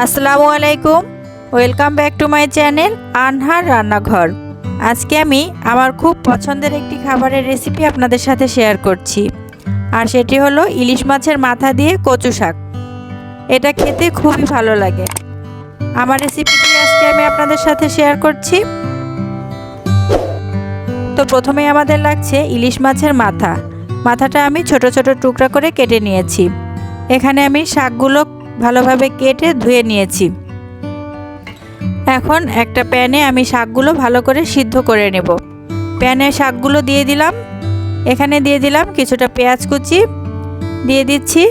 আসসালামু আলাইকুম। Welcome back to my channel Anhar রান্নাঘর আজকে আমি আমার খুব পছন্দের একটি খাবারের রেসিপি আপনাদের সাথে শেয়ার করছি। আর সেটি হলো ইলিশ মাছের মাথা দিয়ে কচু শাক। এটা খেতে খুবই ভালো লাগে। আমার রেসিপিটি আজকে আমি আপনাদের সাথে শেয়ার করছি। তো প্রথমে আমাদের লাগছে ইলিশ মাছের মাথা। মাথাটা আমি ছোট ছোট টুকরা করে কেটে নিয়েছি। এখানে আমি শাকগুলো ভালোভাবে কেটে ধুয়ে নিয়েছি। এখন একটা প্যানে আমি শাকগুলো ভালো করে সিদ্ধ করে নেব। প্যানে শাকগুলো দিয়ে দিলাম। এখানে দিয়ে দিলাম কিছুটা পেঁয়াজ কুচি, দিয়ে দিচ্ছি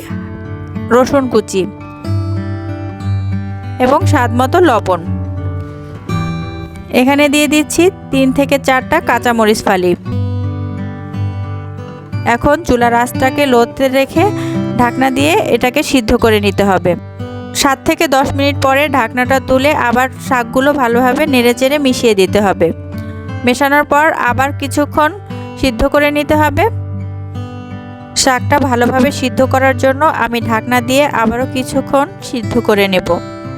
রসুন কুচি এবং স্বাদ মতো লবণ। এখানে দিয়ে দিচ্ছি তিন থেকে চারটা কাঁচামরিচ ফালি। এখন চুলার আঁচটাকে লোতে রেখে ঢাকনা দিয়ে এটাকে সিদ্ধ করে নিতে হবে। সাত থেকে দশ মিনিট পরে ঢাকনাটা তুলে আবার শাকগুলো ভালোভাবে নেড়েচেড়ে মিশিয়ে দিতে হবে। মেশানোর পর আবার কিছুক্ষণ সিদ্ধ করে নিতে হবে। শাকটা ভালোভাবে সিদ্ধ করার জন্য আমি ঢাকনা দিয়ে আবারও কিছুক্ষণ সিদ্ধ করে নেব।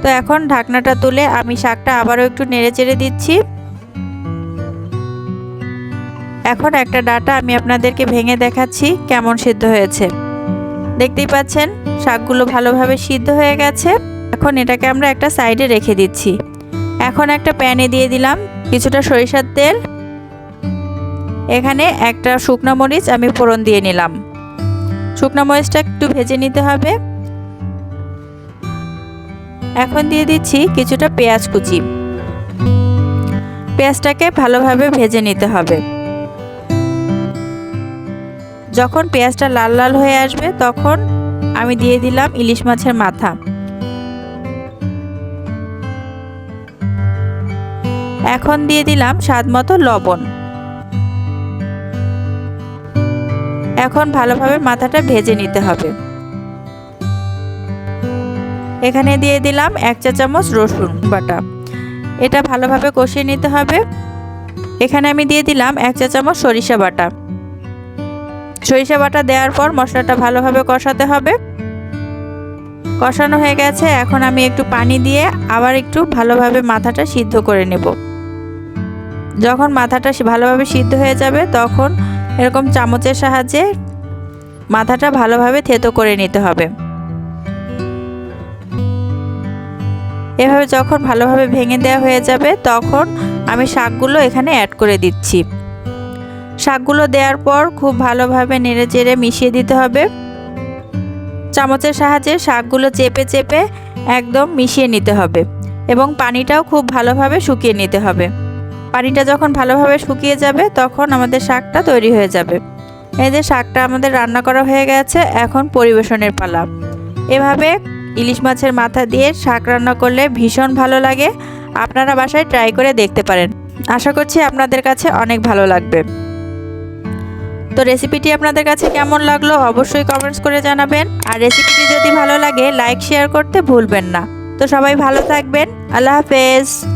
তো এখন ঢাকনাটা তুলে আমি শাকটা আবারও একটু নেড়েচেড়ে দিচ্ছি। এখন একটা ডাটা আমি আপনাদেরকে ভেঙে দেখাচ্ছি কেমন সিদ্ধ হয়েছে। দেখতেই পাচ্ছেন, শাকগুলো ভালোভাবে সিদ্ধ হয়ে গেছে। এখন এটাকে আমরা একটা সাইডে রেখে দিচ্ছি। এখন একটা প্যানে দিয়ে দিলাম কিছুটা সরিষার তেল। এখানে একটা শুকনো মরিচ আমি ফোড়ন দিয়ে নিলাম। শুকনো মরিচটা একটু ভেজে নিতে হবে। এখন দিয়ে দিচ্ছি কিছুটা পেঁয়াজ কুচি। পেঁয়াজটাকে ভালোভাবে ভেজে নিতে হবে। যখন পেঁয়াজটা লাল লাল হয়ে আসবে, তখন আমি দিয়ে দিলাম ইলিশ মাছের মাথা। এখন দিয়ে দিলাম স্বাদ মতো লবণ। এখন ভালোভাবে মাথাটা ভেজে নিতে হবে। এখানে দিয়ে দিলাম এক চা চামচ রসুন বাটা। এটা ভালোভাবে কষিয়ে নিতে হবে। এখানে আমি দিয়ে দিলাম এক চা চামচ সরিষা বাটা। সরিষা বাটা দেওয়ার পর মশলাটা ভালোভাবে কষাতে হবে। কষানো হয়ে গেছে, এখন আমি একটু পানি দিয়ে আবার একটু ভালোভাবে মাথাটা সিদ্ধ করে নেব। যখন মাথাটা ভালোভাবে সিদ্ধ হয়ে যাবে, তখন এরকম চামচের সাহায্যে মাথাটা ভালোভাবে থেতো করে নিতে হবে। এভাবে যখন ভালোভাবে ভেঙে দেওয়া হয়ে যাবে, তখন আমি শাকগুলো এখানে অ্যাড করে দিচ্ছি। শাকগুলো দেওয়ার পর খুব ভালোভাবে নেড়ে চেড়ে মিশিয়ে দিতে হবে। চামচের সাহায্যে শাকগুলো চেপে চেপে একদম মিশিয়ে নিতে হবে এবং পানিটাও খুব ভালোভাবে শুকিয়ে নিতে হবে। পানিটা যখন ভালোভাবে শুকিয়ে যাবে তখন আমাদের শাকটা তৈরি হয়ে যাবে। এই যে শাকটা আমাদের রান্না করা হয়ে গেছে, এখন পরিবেশনের পালা। এভাবে ইলিশ মাছের মাথা দিয়ে শাক রান্না করলে ভীষণ ভালো লাগে। আপনারা বাসায় ট্রাই করে দেখতে পারেন। আশা করছি আপনাদের কাছে অনেক ভালো লাগবে। তো রেসিপিটি আপনাদের কাছে কেমন লাগল অবশ্যই কমেন্টস করে জানাবেন। আর রেসিপিটি যদি ভালো লাগে লাইক শেয়ার করতে ভুলবেন না। তো সবাই ভালো থাকবেন। আল্লাহ হাফেজ।